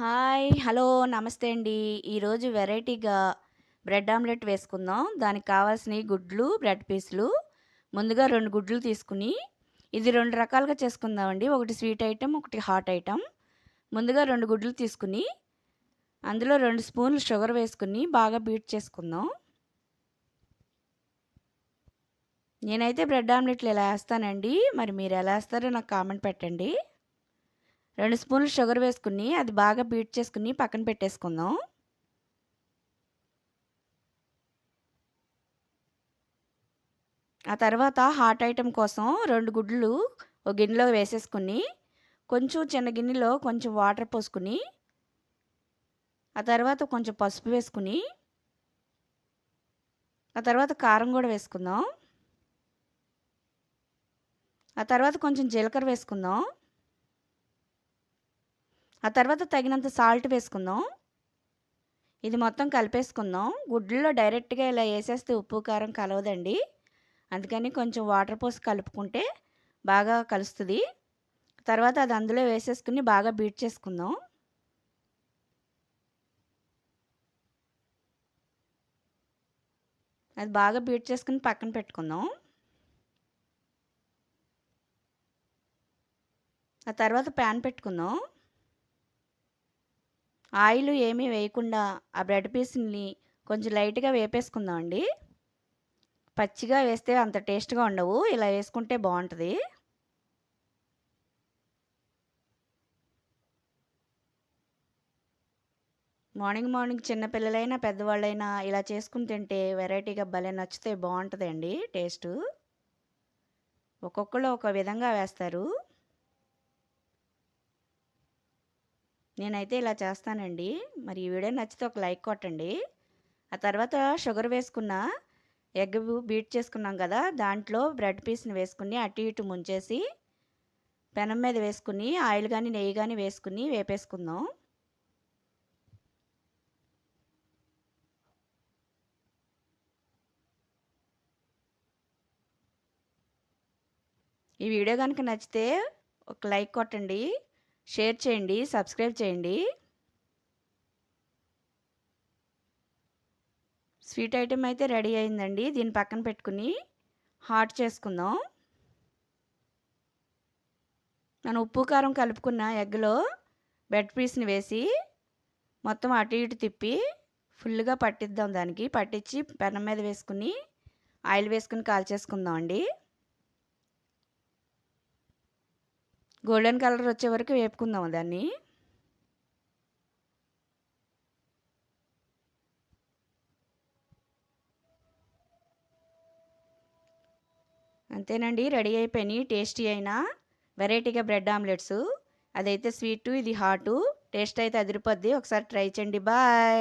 Hi hello నమస్తే అండి. ఈరోజు వెరైటీగా బ్రెడ్ ఆమ్లెట్ వేసుకుందాం. దానికి కావాల్సిన గుడ్లు బ్రెడ్ పీసులు. ముందుగా రెండు గుడ్లు తీసుకుని ఇది రెండు రకాలుగా చేసుకుందామండి. ఒకటి స్వీట్ ఐటెం ఒకటి హాట్ ఐటెం ముందుగా రెండు గుడ్లు తీసుకుని అందులో రెండు స్పూన్లు షుగర్ వేసుకుని బాగా బీట్ చేసుకుందాం. నేనైతే బ్రెడ్ ఆమ్లెట్లు ఎలా వేస్తానండి? మరి మీరు ఎలా వేస్తారో నాకు కామెంట్ పెట్టండి. రెండు స్పూన్లు షుగర్ వేసుకుని అది బాగా బీట్ చేసుకుని పక్కన పెట్టేసుకుందాం. ఆ తర్వాత హాట్ ఐటెం కోసం రెండు గుడ్లు ఒక గిన్నెలో వేసేసుకుని కొంచెం చిన్న గిన్నెలో కొంచెం వాటర్ పోసుకుని ఆ తర్వాత కొంచెం పసుపు వేసుకుని ఆ తర్వాత కారం కూడా వేసుకుందాం. ఆ తర్వాత కొంచెం జీలకర్ర వేసుకుందాం. ఆ తర్వాత తగినంత సాల్ట్ వేసుకుందాం. ఇది మొత్తం కలిపేసుకుందాం. గుడ్లలో డైరెక్ట్గా ఇలా వేసేస్తే ఉప్పు కారం కలవదండి. అందుకని కొంచెం వాటర్ పోసి కలుపుకుంటే బాగా కలుస్తుంది. తర్వాత అది అందులో వేసేసుకుని బాగా బీట్ చేసుకుందాం. అది బాగా బీట్ చేసుకుని పక్కన పెట్టుకుందాం. ఆ తర్వాత ప్యాన్ పెట్టుకుందాం. ఆయిల్ ఏమీ వేయకుండా ఆ బ్రెడ్ పీస్ని కొంచెం లైట్గా వేపేసుకుందాం అండి పచ్చిగా వేస్తే అంత టేస్ట్గా ఉండవు. ఇలా వేసుకుంటే బాగుంటుంది. మార్నింగ్ మార్నింగ్ చిన్నపిల్లలైనా పెద్దవాళ్ళైనా ఇలా చేసుకుని తింటే వెరైటీగా భలే నచ్చితే బాగుంటుందండి టేస్ట్. ఒక్కొక్కరు ఒక విధంగా వేస్తారు. నేనైతే ఇలా చేస్తానండి. మరి ఈ వీడియో నచ్చితే ఒక లైక్ కొట్టండి. ఆ తర్వాత షుగర్ వేసుకున్న ఎగ్ బీట్ చేసుకున్నాం కదా దాంట్లో బ్రెడ్ పీస్ని వేసుకుని అటు ఇటు ముంచేసి పెనం మీద వేసుకుని ఆయిల్ కానీ నెయ్యి కానీ వేసుకుని వేపేసుకుందాం. ఈ వీడియో కనుక నచ్చితే ఒక లైక్ కొట్టండి. షేర్ చేయండి సబ్స్క్రైబ్ చేయండి. స్వీట్ ఐటెం అయితే రెడీ అయిందండి. దీన్ని పక్కన పెట్టుకుని హాట్ చేసుకుందాం. నేను ఉప్పు కారం కలుపుకున్న ఎగ్లో బెడ్ పీస్ని వేసి మొత్తం అటు ఇటు తిప్పి ఫుల్గా పట్టిద్దాం దానికి. పట్టించి పెనం మీద వేసుకుని ఆయిల్ వేసుకుని కాల్చేసుకుందాం అండి గోల్డెన్ కలర్ వచ్చే వరకు వేపుకుందాం దాన్ని. అంతేనండి రెడీ అయిపోయినాయి టేస్టీ అయినా వెరైటీగా బ్రెడ్ ఆమ్లెట్స్. అదైతే స్వీటు ఇది హాటు. టేస్ట్ అయితే అదిరిపోద్ది. ఒకసారి ట్రై చేయండి. బాయ్.